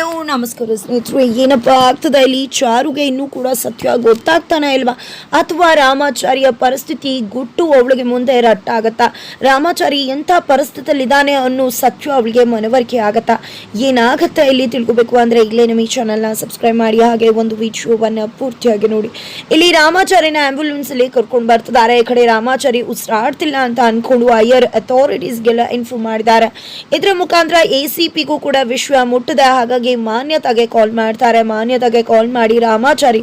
Hello, ನಮಸ್ಕಾರ ಸ್ನೇಹಿತರು. ಏನಪ್ಪ ಆಗ್ತದೆ ಇಲ್ಲಿ? ಚಾರುಗೆ ಇನ್ನೂ ಕೂಡ ಸತ್ಯ ಗೊತ್ತಾಗ್ತಾನೆ ಇಲ್ವಾ? ಅಥವಾ ರಾಮಾಚಾರಿಯ ಪರಿಸ್ಥಿತಿ ಗುಟ್ಟು ಅವಳಿಗೆ ಮುಂದೆ ರಟ್ಟಾಗತ್ತಾ? ರಾಮಾಚಾರಿ ಎಂಥ ಪರಿಸ್ಥಿತಿಯಲ್ಲಿದ್ದಾನೆ ಅನ್ನೋ ಸತ್ಯ ಅವಳಿಗೆ ಮನವರಿಕೆ ಆಗತ್ತಾ? ಏನಾಗತ್ತಾ ಇಲ್ಲಿ ತಿಳ್ಕೊಬೇಕು ಅಂದರೆ ಇಲ್ಲೇ ನಮ್ಮ ಈ ಚಾನಲ್ನ ಸಬ್ಸ್ಕ್ರೈಬ್ ಮಾಡಿ, ಹಾಗೆ ಒಂದು ವಿಡಿಯೋವನ್ನು ಪೂರ್ತಿಯಾಗಿ ನೋಡಿ. ಇಲ್ಲಿ ರಾಮಾಚಾರಿನ ಆ್ಯಂಬುಲೆನ್ಸಲ್ಲಿ ಕರ್ಕೊಂಡು ಬರ್ತಿದ್ದಾರೆ. ಈ ಕಡೆ ರಾಮಾಚಾರಿ ಉಸಿರಾಡ್ತಿಲ್ಲ ಅಂತ ಅನ್ಕೊಂಡು ಹೈಯರ್ ಅಥಾರಿಟೀಸ್ಗೆಲ್ಲ ಇನ್ಫಾರ್ಮ್ ಮಾಡಿದ್ದಾರೆ. ಇದರ ಮುಖಾಂತರ ಎ ಸಿ ಪಿಗೂ ಕೂಡ ವಿಶ್ವ ಮುಟ್ಟದ. ಹಾಗಾಗಿ ಮಾನ್ಯತೆಗೆ ಕಾಲ್ ಮಾಡ್ತಾರೆ ಮಾನ್ಯತೆಗೆ ಕಾಲ್ ಮಾಡಿ ರಾಮಾಚಾರಿ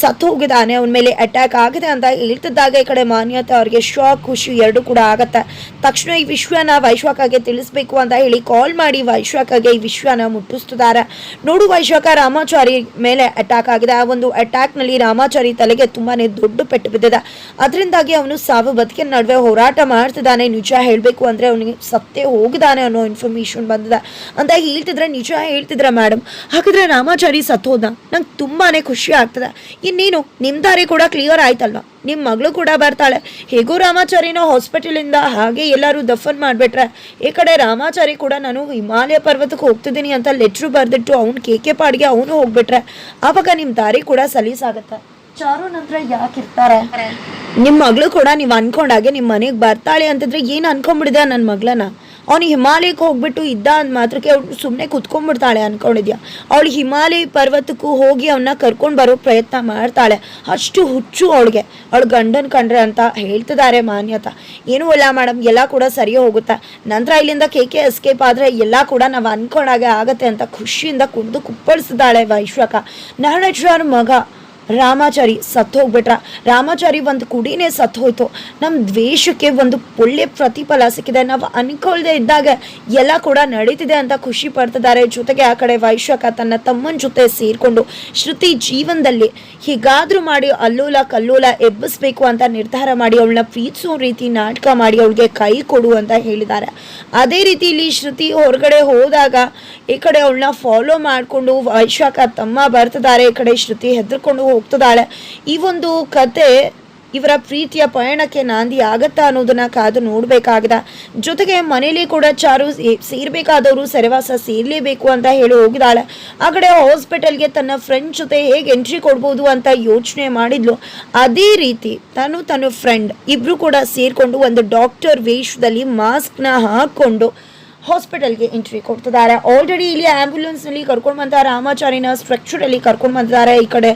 ಸತ್ತು ಹೋಗಿದ್ದಾನೆ. ಅವನ ಮೇಲೆ ಅಟ್ಯಾಕ್ ಆಗಿದೆ ಅಂತ ಹೇಳ್ತಿದ್ದಾಗ ಈ ಕಡೆ ಮಾನ್ಯತೆ. ಅವರಿಗೆ ಶಾಕ್ ಖುಷಿ ಎರಡು ಕೂಡ ಆಗತ್ತೆ. ತಕ್ಷಣ ಈ ವಿಶ್ವನ ವೈಶ್ವಕಗೆ ತಿಳಿಸ್ಬೇಕು ಅಂತ ಹೇಳಿ ಕಾಲ್ ಮಾಡಿ ವೈಶ್ವಕಗೆ ಈ ವಿಶ್ವನ ಮುಟ್ಟಿಸ್ತಿದ್ದಾರೆ. ನೋಡು ವೈಶ್ವಕ ರಾಮಾಚಾರಿ ಮೇಲೆ ಅಟ್ಯಾಕ್ ಆಗಿದೆ. ಆ ಒಂದು ಅಟ್ಯಾಕ್ನಲ್ಲಿ ರಾಮಾಚಾರಿ ತಲೆಗೆ ತುಂಬಾನೇ ದೊಡ್ಡ ಪೆಟ್ಟು ಬಿದ್ದಿದೆ. ಅದರಿಂದಾಗಿ ಅವನು ಸಾವು ಬದುಕಿನ ನಡುವೆ ಹೋರಾಟ ಮಾಡ್ತಿದ್ದಾನೆ. ನಿಜ ಹೇಳಬೇಕು ಅಂದರೆ ಅವನಿಗೆ ಸತ್ತೇ ಹೋಗಿದ್ದಾನೆ ಅನ್ನೋ ಇನ್ಫಾರ್ಮೇಷನ್ ಬಂದಿದೆ. ಅಂತ ಹೇಳ್ತಿದ್ರೆ, ನಿಜ ಹೇಳ್ತಿದ್ರೆ ಮೇಡಮ್ ಹಾಗಾದ್ರೆ ರಾಮಾಚಾರಿ ಸತ್ತೋದ ನಂಗೆ ತುಂಬಾನೇ ಖುಷಿ ಆಗ್ತದೆ. ಇನ್ನೇನು ನಿಮ್ಮ ದಾರಿ ಕೂಡ ಕ್ಲಿಯರ್ ಆಯ್ತಲ್ವಾ ನಿಮ್ಮ ಮಗಳು ಕೂಡ ಬರ್ತಾಳೆ. ಹೇಗೂ ರಾಮಾಚಾರಿನೋ ಹಾಸ್ಪಿಟಲಿಂದ ಹಾಗೆ ಎಲ್ಲರೂ ದಫನ್ ಮಾಡಿಬಿಟ್ರೆ ಈ ಕಡೆ ರಾಮಾಚಾರಿ ಕೂಡ ನಾನು ಹಿಮಾಲಯ ಪರ್ವತಕ್ಕೆ ಹೋಗ್ತಿದ್ದೀನಿ ಅಂತ ಲೆಟ್ರು ಬರೆದಿಟ್ಟು ಅವ್ನು ಕೇಕೆ ಪಾಡಿಗೆ ಅವನು ಹೋಗ್ಬಿಟ್ರೆ ಆವಾಗ ನಿಮ್ಮ ದಾರಿ ಕೂಡ ಸಲೀಸಾಗತ್ತೆ ಚಾರು ನಂತರ ಯಾಕಿರ್ತಾರೆ ನಿಮ್ಮ ಮಗಳು ಕೂಡ ನೀವು ಅನ್ಕೊಂಡಾಗೆ ನಿಮ್ಮ ಮನೆಗೆ ಬರ್ತಾಳೆ ಅಂತಂದ್ರೆ ಏನು ಅನ್ಕೊಂಡ್ಬಿಡಿದೆ ನನ್ನ ಮಗಳನ್ನ ಅವ್ನು ಹಿಮಾಲಯಕ್ಕೆ ಹೋಗ್ಬಿಟ್ಟು ಇದ್ದ ಅಂದ ಮಾತ್ರಕ್ಕೆ ಅವ್ಳು ಸುಮ್ಮನೆ ಕುತ್ಕೊಂಡ್ಬಿಡ್ತಾಳೆ ಅನ್ಕೊಂಡಿದ್ಯಾ. ಅವಳು ಹಿಮಾಲಯ ಪರ್ವತಕ್ಕೂ ಹೋಗಿ ಅವನ್ನ ಕರ್ಕೊಂಡು ಬರೋ ಪ್ರಯತ್ನ ಮಾಡ್ತಾಳೆ. ಅಷ್ಟು ಹುಚ್ಚು ಅವಳಿಗೆ. ಅವಳು ಗಂಡನ್ ಕಂಡ್ರೆ ಅಂತ ಹೇಳ್ತಿದ್ದಾರೆ ಮಾನ್ಯತ. ಏನೂ ಇಲ್ಲ ಮೇಡಮ್ ಎಲ್ಲ ಕೂಡ ಸರಿ ಹೋಗುತ್ತೆ. ನಂತರ ಇಲ್ಲಿಂದ ಕೆ ಕೆ ಎಸ್ಕೇಪ್ ಆದರೆ ಎಲ್ಲ ಕೂಡ ನಾವು ಅನ್ಕೊಂಡಾಗೆ ಆಗತ್ತೆ ಅಂತ ಖುಷಿಯಿಂದ ಕುಣಿದು ಕುಪ್ಪಳಿಸಿದಾಳೆ ವೈಶ್ವಕ. ನಾರಾಯಣ ಮಗ. ರಾಮಾಚಾರಿ ಸತ್ತು ಹೋಗ್ಬಿಟ್ರ ರಾಮಾಚಾರಿ ಒಂದು ಕುಡಿನೇ ಸತ್ತು ಹೋಯ್ತು ನಮ್ಮ ದ್ವೇಷಕ್ಕೆ ಒಂದು ಒಳ್ಳೆ ಪ್ರತಿಫಲ ಸಿಕ್ಕಿದೆ. ನಾವು ಅನ್ಕೊಳ್ದೆ ಇದ್ದಾಗ ಎಲ್ಲ ಕೂಡ ನಡೀತಿದೆ ಅಂತ ಖುಷಿ ಪಡ್ತಿದ್ದಾರೆ. ಜೊತೆಗೆ ಆ ಕಡೆ ವೈಶಾಖ ತನ್ನ ತಮ್ಮನ ಜೊತೆ ಸೇರಿಕೊಂಡು ಶ್ರುತಿ ಜೀವನದಲ್ಲಿ ಹೀಗಾದ್ರೂ ಮಾಡಿ ಅಲ್ಲೋಲ ಕಲ್ಲೋಲ ಎಬ್ಬಿಸ್ಬೇಕು ಅಂತ ನಿರ್ಧಾರ ಮಾಡಿ ಅವಳನ್ನ ಪ್ರೀತಿಸೋ ರೀತಿ ನಾಟಕ ಮಾಡಿ ಅವಳಿಗೆ ಕೈ ಕೊಡು ಅಂತ ಹೇಳಿದ್ದಾರೆ. ಅದೇ ರೀತಿ ಇಲ್ಲಿ ಶ್ರುತಿ ಹೊರಗಡೆ ಹೋದಾಗ ಈ ಕಡೆ ಅವಳನ್ನ ಫಾಲೋ ಮಾಡಿಕೊಂಡು ವೈಶಾಖ ತಮ್ಮ ಬರ್ತಿದ್ದಾರೆ. ಈ ಕಡೆ ಶ್ರುತಿ ಹೆದರ್ಕೊಂಡು ಹೋಗ್ತಿದ್ದಾಳೆ. ಈ ಒಂದು ಕತೆ ಇವರ ಪ್ರೀತಿಯ ಪಯಣಕ್ಕೆ ನಾಂದಿ ಆಗತ್ತಾ ಅನ್ನೋದನ್ನ ಕಾದು ನೋಡ್ಬೇಕಾಗದ. ಜೊತೆಗೆ ಮನೇಲಿ ಕೂಡ ಚಾರು ಸೇರ್ಬೇಕಾದವರು ಸೆರೆವಾಸ ಸೇರ್ಲೇಬೇಕು ಅಂತ ಹೇಳಿ ಹೋಗಿದಾಳೆ ಆ ಕಡೆ ಹಾಸ್ಪಿಟಲ್ಗೆ ತನ್ನ ಫ್ರೆಂಡ್ ಜೊತೆ ಹೇಗೆ ಎಂಟ್ರಿ ಕೊಡ್ಬೋದು ಅಂತ ಯೋಚನೆ ಮಾಡಿದ್ಲು. ಅದೇ ರೀತಿ ತಾನು ತನ್ನ ಫ್ರೆಂಡ್ ಇಬ್ರು ಕೂಡ ಸೇರ್ಕೊಂಡು ಒಂದು ಡಾಕ್ಟರ್ ವೇಷದಲ್ಲಿ ಮಾಸ್ಕ್ನ ಹಾಕೊಂಡು ಹಾಸ್ಪಿಟಲ್ಗೆ ಎಂಟ್ರಿ ಕೊಡ್ತಿದ್ದಾರೆ. ಆಲ್ರೆಡಿ ಇಲ್ಲಿ ಆಂಬ್ಯುಲೆನ್ಸ್ನಲ್ಲಿ ಕರ್ಕೊಂಡು ಬಂದ ರಾಮಾಚಾರಿನ ಸ್ಟ್ರಕ್ಚರಲ್ಲಿ ಕರ್ಕೊಂಡು ಬಂದಿದ್ದಾರೆ ಈ ಕಡೆ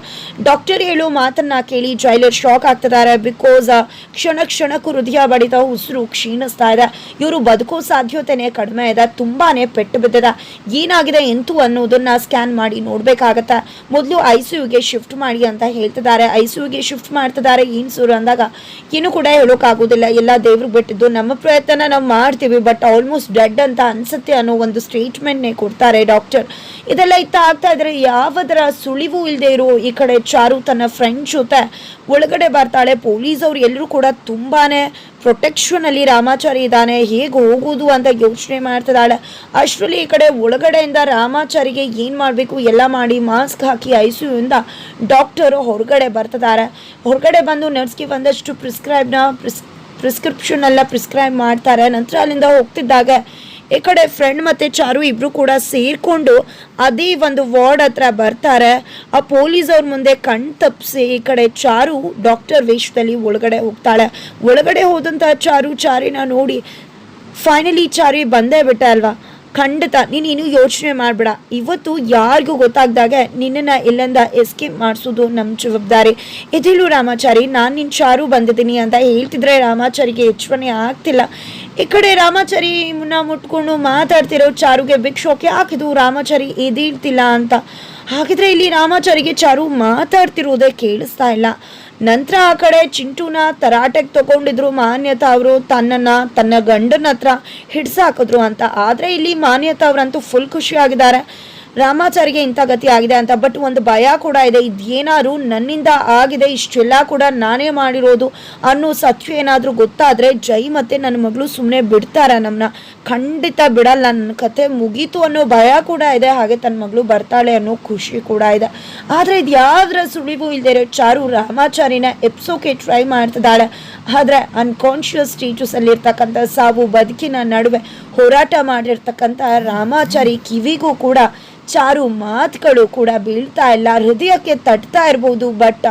ಡಾಕ್ಟರ್ ಹೇಳೋ ಮಾತನ್ನ ಕೇಳಿ ಜೈಲರ್ ಶಾಕ್ ಆಗ್ತಿದ್ದಾರೆ. ಬಿಕಾಸ್ ಕ್ಷಣ ಕ್ಷಣಕ್ಕೂ ಹೃದಯ ಬಡಿತ, ಉಸಿರು ಕ್ಷೀಣಿಸ್ತಾ ಇದೆ. ಇವರು ಬದುಕೋ ಸಾಧ್ಯತೆನೇ ಕಡಿಮೆ ಇದೆ. ತುಂಬಾನೇ ಪೆಟ್ಟು ಬಿದ್ದಿದೆ. ಏನಾಗಿದೆ, ಎಂತು ಅನ್ನೋದನ್ನ ಸ್ಕ್ಯಾನ್ ಮಾಡಿ ನೋಡ್ಬೇಕಾಗತ್ತೆ. ಮೊದಲು ಐ ಸಿ ಯುಗೆ ಶಿಫ್ಟ್ ಮಾಡಿ ಅಂತ ಹೇಳ್ತಿದ್ದಾರೆ. ಐ ಸಿ ಯುಗೆ ಶಿಫ್ಟ್ ಮಾಡ್ತಿದ್ದಾರೆ. ಏನು ಸುರು ಅಂದಾಗ ಏನು ಕೂಡ ಹೇಳೋಕ್ಕಾಗೋದಿಲ್ಲ. ಎಲ್ಲ ದೇವ್ರಿಗೆ ಬಿಟ್ಟಿದ್ದು ನಮ್ಮ ಪ್ರಯತ್ನ ನಾವು ಮಾಡ್ತೀವಿ ಬಟ್ ಆಲ್ಮೋಸ್ಟ್ ಡೆಡ್ ಅಂತ ಅನ್ಸುತ್ತೆ ಅನ್ನೋ ಒಂದು ಸ್ಟೇಟ್ಮೆಂಟ್ನೇ ಕೊಡ್ತಾರೆ ಡಾಕ್ಟರ್ ಇದೆಲ್ಲ ಇತ್ತ ಆಗ್ತಾ ಇದ್ರೆ ಯಾವುದರ ಸುಳಿವು ಇಲ್ಲದೆ ಇರೋ ಈ ಕಡೆ ಚಾರು ತನ್ನ ಫ್ರೆಂಡ್ ಜೊತೆ ಒಳಗಡೆ ಬರ್ತಾಳೆ. ಪೊಲೀಸ್ ಅವ್ರು ಎಲ್ಲರೂ ಕೂಡ ತುಂಬಾನೇ ಪ್ರೊಟೆಕ್ಷನ್ ಅಲ್ಲಿ ರಾಮಾಚಾರಿ ಇದ್ದಾನೆ. ಹೇಗೆ ಹೋಗೋದು ಅಂತ ಯೋಚನೆ ಮಾಡ್ತಿದ್ದಾಳೆ. ಅಷ್ಟರಲ್ಲಿ ಈ ಕಡೆ ಒಳಗಡೆಯಿಂದ ರಾಮಾಚಾರಿಗೆ ಏನು ಮಾಡಬೇಕು? ಎಲ್ಲ ಮಾಡಿ ಮಾಸ್ಕ್ ಹಾಕಿ ಐ ಇಂದ ಯುಯಿಂದ ಡಾಕ್ಟರು ಹೊರಗಡೆ ಬರ್ತಿದ್ದಾರೆ. ಹೊರಗಡೆ ಬಂದು ನರ್ಸ್ಗೆ ಒಂದಷ್ಟು ಪ್ರಿಸ್ಕ್ರೈಬ್ನ ಪ್ರಿಸ್ ಪ್ರಿಸ್ಕ್ರಿಪ್ಷನ್ ಎಲ್ಲ ಪ್ರಿಸ್ಕ್ರೈಬ್ ಮಾಡ್ತಾರೆ. ನಂತರ ಅಲ್ಲಿಂದ ಹೋಗ್ತಿದ್ದಾಗ ಈ ಕಡೆ ಫ್ರೆಂಡ್ ಮತ್ತು ಚಾರು ಇಬ್ಬರು ಕೂಡ ಸೇರಿಕೊಂಡು ಅದೇ ಒಂದು ವಾರ್ಡ್ ಹತ್ರ ಬರ್ತಾರೆ. ಆ ಪೊಲೀಸ್ ಅವ್ರ ಮುಂದೆ ಕಣ್ ತಪ್ಪಿಸಿ ಈ ಕಡೆ ಚಾರು ಡಾಕ್ಟರ್ ವೇಷದಲ್ಲಿ ಒಳಗಡೆ ಹೋಗ್ತಾಳೆ. ಒಳಗಡೆ ಹೋದಂಥ ಚಾರು ಚಾರಿನ ನೋಡಿ ಫೈನಲಿ ಚಾರಿ ಬಂದೇ ಬಿಟ್ಟ ಅಲ್ವಾ? ಖಂಡಿತ, ನೀನು ಇನ್ನೂ ಯೋಚನೆ ಮಾಡಬೇಡ. ಇವತ್ತು ಯಾರಿಗೂ ಗೊತ್ತಾಗ್ದಾಗ ನಿನ್ನನ್ನು ಇಲ್ಲಿಂದ ಎಸ್ಕೇಪ್ ಮಾಡಿಸೋದು ನಮ್ಮ ಜವಾಬ್ದಾರಿ. ಇದಿಲ್ಲೂ ರಾಮಾಚಾರಿ, ನಾನು ನಿನ್ನ ಚಾರು ಬಂದಿದ್ದೀನಿ ಅಂತ ಹೇಳ್ತಿದ್ರೆ ರಾಮಾಚಾರಿಗೆ ಎಚ್ಚರಣೆ ಆಗ್ತಿಲ್ಲ. ಈ ಕಡೆ ರಾಮಾಚಾರಿ ಮುನ್ನ ಮುಟ್ಕೊಂಡು ಮಾತಾಡ್ತಿರೋ ಚಾರುಗೆ ಭಿಕ್ಷೋಕೆ ಯಾಕಿದು ರಾಮಾಚಾರಿ ಎದೀಳ್ತಿಲ್ಲ ಅಂತ. ಹಾಗಿದ್ರೆ ಇಲ್ಲಿ ರಾಮಾಚಾರಿಗೆ ಚಾರು ಮಾತಾಡ್ತಿರೋದೇ ಕೇಳಿಸ್ತಾ ಇಲ್ಲ. ನಂತರ ಆ ಕಡೆ ಚಿಂಟುನ ತರಾಟೆಗೆ ತಗೊಂಡಿದ್ರು ಮಾನ್ಯತಾ ಅವರು, ತನ್ನನ್ನ, ತನ್ನ ಗಂಡನ ಹತ್ರ ಹಿಡ್ಸಾಕಿದ್ರು ಅಂತ. ಆದ್ರೆ ಇಲ್ಲಿ ಮಾನ್ಯತಾ ಅವರಂತೂ ಫುಲ್ ಖುಷಿಯಾಗಿದ್ದಾರೆ. ರಾಮಾಚಾರಿಗೆ ಇಂಥ ಗತಿ ಆಗಿದೆ ಅಂತ ಬಟ್ ಒಂದು ಭಯ ಕೂಡ ಇದೆ. ಇದೇನಾದ್ರು ನನ್ನಿಂದ ಆಗಿದೆ, ಇಷ್ಟೆಲ್ಲ ಕೂಡ ನಾನೇ ಮಾಡಿರೋದು ಅನ್ನೋ ಸತ್ಯ ಏನಾದರೂ ಗೊತ್ತಾದರೆ ಜೈ ಮತ್ತೆ ನನ್ನ ಮಗಳು ಸುಮ್ಮನೆ ಬಿಡ್ತಾರ ನಮ್ಮನ್ನ ಖಂಡಿತ ಬಿಡಲ್ಲ, ನನ್ನ ಕತೆ ಮುಗೀತು ಅನ್ನೋ ಭಯ ಕೂಡ ಇದೆ, ಹಾಗೆ ತನ್ನ ಮಗಳು ಬರ್ತಾಳೆ ಅನ್ನೋ ಖುಷಿ ಕೂಡ ಇದೆ. ಆದರೆ ಇದು ಯಾವ್ದ್ರ ಸುಳಿವು ಇಲ್ಲದೆ ಇರೋ ಚಾರು ರಾಮಾಚಾರಿನ ಎಪ್ಸೋಕೆ ಟ್ರೈ ಮಾಡ್ತಿದ್ದಾಳೆ. ಆದರೆ ಅನ್ಕಾನ್ಷಿಯಸ್ ಸ್ಟೇಟಸಲ್ಲಿರ್ತಕ್ಕಂಥ ಸಾವು, ಬದುಕಿನ ನಡುವೆ ಹೋರಾಟ ಮಾಡಿರ್ತಕ್ಕಂಥ ರಾಮಾಚಾರಿ ಕಿವಿಗೂ ಕೂಡ ಚಾರು ಮಾತುಗಳು ಕೂಡ ಬೀಳ್ತಾ ಇಲ್ಲ. ಹೃದಯಕ್ಕೆ ತಟ್ತಾ ಇರ್ಬೋದು ಬಟ್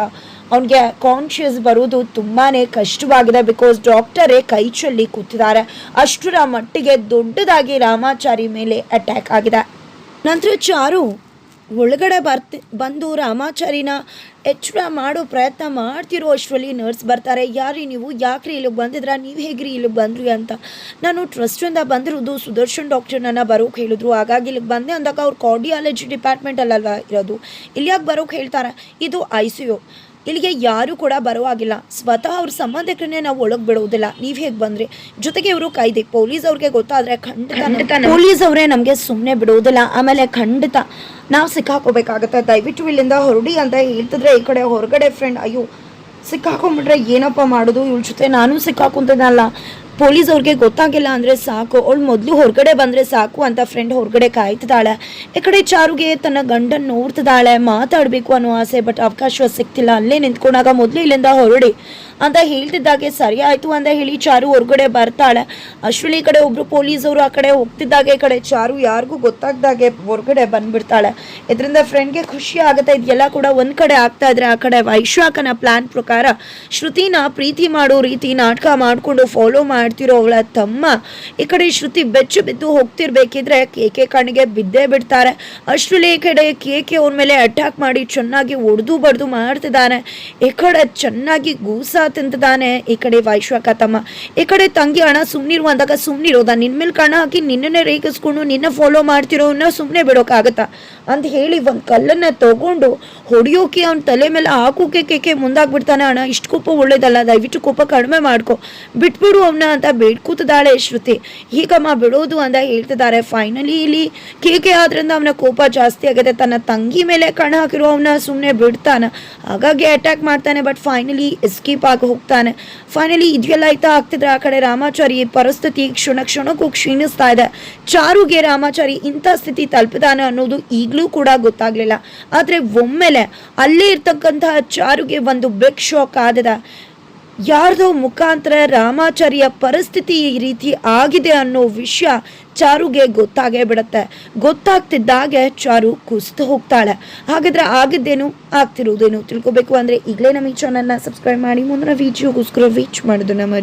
ಅವನಿಗೆ ಕಾನ್ಷಿಯಸ್ ಬರೋದು ತುಂಬಾ ಕಷ್ಟವಾಗಿದೆ ಬಿಕಾಸ್ ಡಾಕ್ಟರೇ ಕೈ ಚೆಲ್ಲಿ ಕೂತಿದ್ದಾರೆ. ಅಷ್ಟರ ಮಟ್ಟಿಗೆ ದೊಡ್ಡದಾಗಿ ರಾಮಾಚಾರಿ ಮೇಲೆ ಅಟ್ಯಾಕ್ ಆಗಿದೆ. ನಂತರ ಚಾರು ಒಳಗಡೆ ಬರ್ತಿ, ಬಂದು ರಾಮಾಚಾರಿನ ಎಚ್ಚರ ಮಾಡೋ ಪ್ರಯತ್ನ ಮಾಡ್ತಿರೋ ಅಷ್ಟರಲ್ಲಿ ನರ್ಸ್ ಬರ್ತಾರೆ. ಯಾರಿ ನೀವು? ಯಾಕ್ರಿ ಇಲ್ಲಿಗೆ ಬಂದಿದ್ರ? ನೀವು ಹೇಗ್ರಿ ಇಲ್ಲಿಗೆ ಬಂದ್ರಿ ಅಂತ. ನಾನು ಟ್ರಸ್ಟಿಂದ ಬಂದಿರೋದು ಸುದರ್ಶನ್ ಡಾಕ್ಟರ್ನನ್ನ ಬರೋಕೆ ಹೇಳಿದ್ರು. ಹಾಗಾಗಿ ಇಲ್ಲಿಗೆ ಬಂದೆ ಅಂದಾಗ ಅವ್ರು ಕಾರ್ಡಿಯಾಲಜಿ ಡಿಪಾರ್ಟ್ಮೆಂಟಲ್ಲಲ್ವ ಇರೋದು. ಇಲ್ಲಿ ಯಾಕೆ ಬರೋಕೆ ಹೇಳ್ತಾರೆ. ಇದು ಐ ಸಿ ಯು ಇಲ್ಲಿಗೆ ಯಾರು ಕೂಡ ಬರುವಾಗಿಲ್ಲ. ಸ್ವತಃ ಅವ್ರ ಸಂಬಂಧಿಕರನ್ನೇ ನಾವು ಒಳಗೆ ಬಿಡುವುದಿಲ್ಲ ನೀವು ಹೇಗೆ ಬಂದ್ರಿ? ಜೊತೆಗೆ ಇವರು ಕಾಯ್ದೆ ಪೊಲೀಸ್ ಅವ್ರಿಗೆ ಗೊತ್ತಾದ್ರೆ ಖಂಡಿತ ಪೊಲೀಸ್ ಅವರೇ ನಮಗೆ ಸುಮ್ಮನೆ ಬಿಡುವುದಿಲ್ಲ ಆಮೇಲೆ ಖಂಡಿತ ನಾವು ಸಿಕ್ಕಾಕೋಬೇಕಾಗತ್ತೆ. ದಯವಿಟ್ಟು ಇಲ್ಲಿಂದ ಹೊರಡಿ ಅಂತ ಹೇಳ್ತಿದ್ರೆ ಈ ಕಡೆ ಹೊರಗಡೆ ಫ್ರೆಂಡ್ ಅಯ್ಯೋ ಸಿಕ್ಕಾಕೊಂಡ್ಬಿಟ್ರೆ ಏನಪ್ಪ ಮಾಡೋದು? ಇವಳ ಜೊತೆ ನಾನು ಸಿಕ್ಕಾಕೊಂತಿದ್ದಲ್ಲ ಪೊಲೀಸ್ ಅವ್ರಿಗೆ ಗೊತ್ತಾಗಿಲ್ಲ ಅಂದರೆ ಸಾಕು. ಅವಳು ಮೊದಲು ಹೊರಗಡೆ ಬಂದರೆ ಸಾಕು ಅಂತ ಫ್ರೆಂಡ್ ಹೊರಗಡೆ ಕಾಯ್ತಿದ್ದಾಳೆ. ಈ ಕಡೆ ಚಾರುಗೆ ತನ್ನ ಗಂಡನ್ ನೋಡ್ತಿದ್ದಾಳೆ. ಮಾತಾಡಬೇಕು ಅನ್ನೋ ಆಸೆ ಬಟ್ ಅವಕಾಶ ಸಿಗ್ತಿಲ್ಲ. ಅಲ್ಲೇ ನಿಂತ್ಕೊಂಡಾಗ ಮೊದಲು ಇಲ್ಲಿಂದ ಹೊರಡಿ. ಅಂತ ಹೇಳ್ತಿದ್ದಾಗೆ ಸರಿ ಆಯ್ತು ಅಂತ ಹೇಳಿ ಚಾರು ಹೊರಗಡೆ ಬರ್ತಾಳೆ. ಅಶ್ವಿನಿ ಕಡೆ ಒಬ್ರು ಪೊಲೀಸವರು ಆ ಕಡೆ ಹೋಗ್ತಿದ್ದಾಗೆ, ಈ ಕಡೆ ಚಾರು ಯಾರಿಗೂ ಗೊತ್ತಾಗ್ದಾಗೆ ಹೊರಗಡೆ ಬಂದ್ಬಿಡ್ತಾಳೆ. ಇದರಿಂದ ಫ್ರೆಂಡ್ಗೆ ಖುಷಿ ಆಗುತ್ತೆ, ಇದೆಲ್ಲ ಕೂಡ ಒಂದ್ ಕಡೆ ಆಗ್ತಾ ಇದ್ರೆ ಆ ಕಡೆ ವೈಶಾಖನ ಪ್ಲಾನ್ ಪ್ರಕಾರ ಶ್ರುತಿನ ಪ್ರೀತಿ ಮಾಡೋ ರೀತಿ ನಾಟಕ ಮಾಡಿಕೊಂಡು ಫಾಲೋ ಮಾಡ್ತಿರೋ ಅವಳ ತಮ್ಮ. ಈ ಕಡೆ ಶ್ರುತಿ ಬೆಚ್ಚು ಬಿದ್ದು ಹೋಗ್ತಿರ್ಬೇಕಿದ್ರೆ ಕೇಕೆ ಕಣ್ಣಿಗೆ ಬಿದ್ದೇ ಬಿಡ್ತಾರೆ. ಅಷ್ಟರಲ್ಲಿ ಈ ಕಡೆ ಕೇಕೆ ಅವ್ರ ಮೇಲೆ ಅಟ್ಯಾಕ್ ಮಾಡಿ ಚೆನ್ನಾಗಿ ಒಡೆದು ಬಡ್ದು ಮಾಡ್ತಿದ್ದಾನೆ. ಈ ಕಡೆ ಚೆನ್ನಾಗಿ ಗೂಸ ತಿಂತಿದ್ದಾನೆ. ಈ ಕಡೆ ವೈಶ್ವಕ ತಮ್ಮ, ಈ ಕಡೆ ತಂಗಿ ಹಣ ಸುಮ್ಮನಿರು ಅಂದಾಗ ಸುಮ್ಮನಿರೋದ ನಿನ್ನ ಮೇಲೆ ಕಣ ಹಾಕಿ ನಿನ್ನನ್ನೇ ರೇಗಿಸ್ಕೊಂಡು ನಿನ್ನ ಫಾಲೋ ಮಾಡ್ತಿರೋನ್ನ ಸುಮ್ಮನೆ ಬಿಡೋಕ್ಕಾಗತ್ತಾ ಅಂತ ಹೇಳಿ ಒಂದು ಕಲ್ಲನ್ನು ತಗೊಂಡು ಹೊಡಿಯೋಕೆ ಅವ್ನ ತಲೆ ಮೇಲೆ ಹಾಕೋಕೆ ಕೇಕೆ ಮುಂದಾಗ್ಬಿಡ್ತಾನೆ ಅಣ್ಣ. ಇಷ್ಟು ಕೋಪ ಒಳ್ಳೇದಲ್ಲ, ದಯವಿಟ್ಟು ಕೋಪ ಕಡಿಮೆ ಮಾಡ್ಕೊ. ಬಿಟ್ಬಿಡು ಅವನ್ನ ಅಂತ ಬೇಡ್ಕೂತಿದ್ದಾಳೆ ಶ್ರುತಿ. ಹೀಗಮ್ಮ, ಬಿಡೋದು ಅಂತ ಹೇಳ್ತಿದ್ದಾರೆ. ಫೈನಲಿ ಇಲ್ಲಿ ಕೇಕೆ ಆದ್ರಿಂದ ಅವನ ಕೋಪ ಜಾಸ್ತಿ ಆಗಿದೆ ತನ್ನ ತಂಗಿ ಮೇಲೆ ಕಣ ಹಾಕಿರೋ ಅವನ ಸುಮ್ಮನೆ ಬಿಡ್ತಾನೆ. ಹಾಗಾಗಿ ಅಟ್ಯಾಕ್ ಮಾಡ್ತಾನೆ ಬಟ್ ಫೈನಲಿ ಎಸ್ಕೇಪ್ ಆಗಿ ಹೋಗ್ತಾನೆ. ಫೈನಲಿ ಇದೆಲ್ಲ ಆಯ್ತಾ? ಆಗ್ತಿದ್ರೆ ಆ ಕಡೆ ರಾಮಾಚಾರಿ ಪರಿಸ್ಥಿತಿ ಕ್ಷಣ ಕ್ಷಣಕ್ಕೂ ಕ್ಷೀಣಿಸ್ತಾ ಇದೆ. ಚಾರುಗೆ ರಾಮಾಚಾರಿ ಇಂಥ ಸ್ಥಿತಿ ತಲುಪಿದಾನೆ ಅನ್ನೋದು ಈಗಲೂ ಕೂಡ ಗೊತ್ತಾಗ್ಲಿಲ್ಲ. ಆದ್ರೆ ಒಮ್ಮೆಲೆ ಅಲ್ಲೇ ಇರ್ತಕ್ಕಂತಹ ಚಾರುಗೆ ಒಂದು ಬೆಗ್ ಶಾಕ್ ಆದಿದೆ ಯಾರ್ದೋ ಮುಖಾಂತರ ರಾಮಾಚಾರಿಯ ಪರಿಸ್ಥಿತಿ ಈ ರೀತಿ ಆಗಿದೆ ಅನ್ನೋ ವಿಷಯ ಚಾರುಗೆ ಗೊತ್ತಾಗೇ ಬಿಡತ್ತೆ. ಗೊತ್ತಾಗ್ತಿದ್ದಾಗೆ ಚಾರು ಕುಸ್ತು ಹೋಗ್ತಾಳೆ. ಹಾಗಾದ್ರೆ ಆಗಿದ್ದೇನು, ಆಗ್ತಿರೋದೇನು ತಿಳ್ಕೊಬೇಕು ಅಂದ್ರೆ ಈಗಲೇ ನಮ್ಮ ಈ ಚಾನಲ್ನ ಸಬ್ಸ್ಕ್ರೈಬ್ ಮಾಡಿ, ಮುಂದಿನ ವಿಡಿಯೋಗೋಸ್ಕರ ವೀಚ್ ಮಾಡೋದು ಮರಿ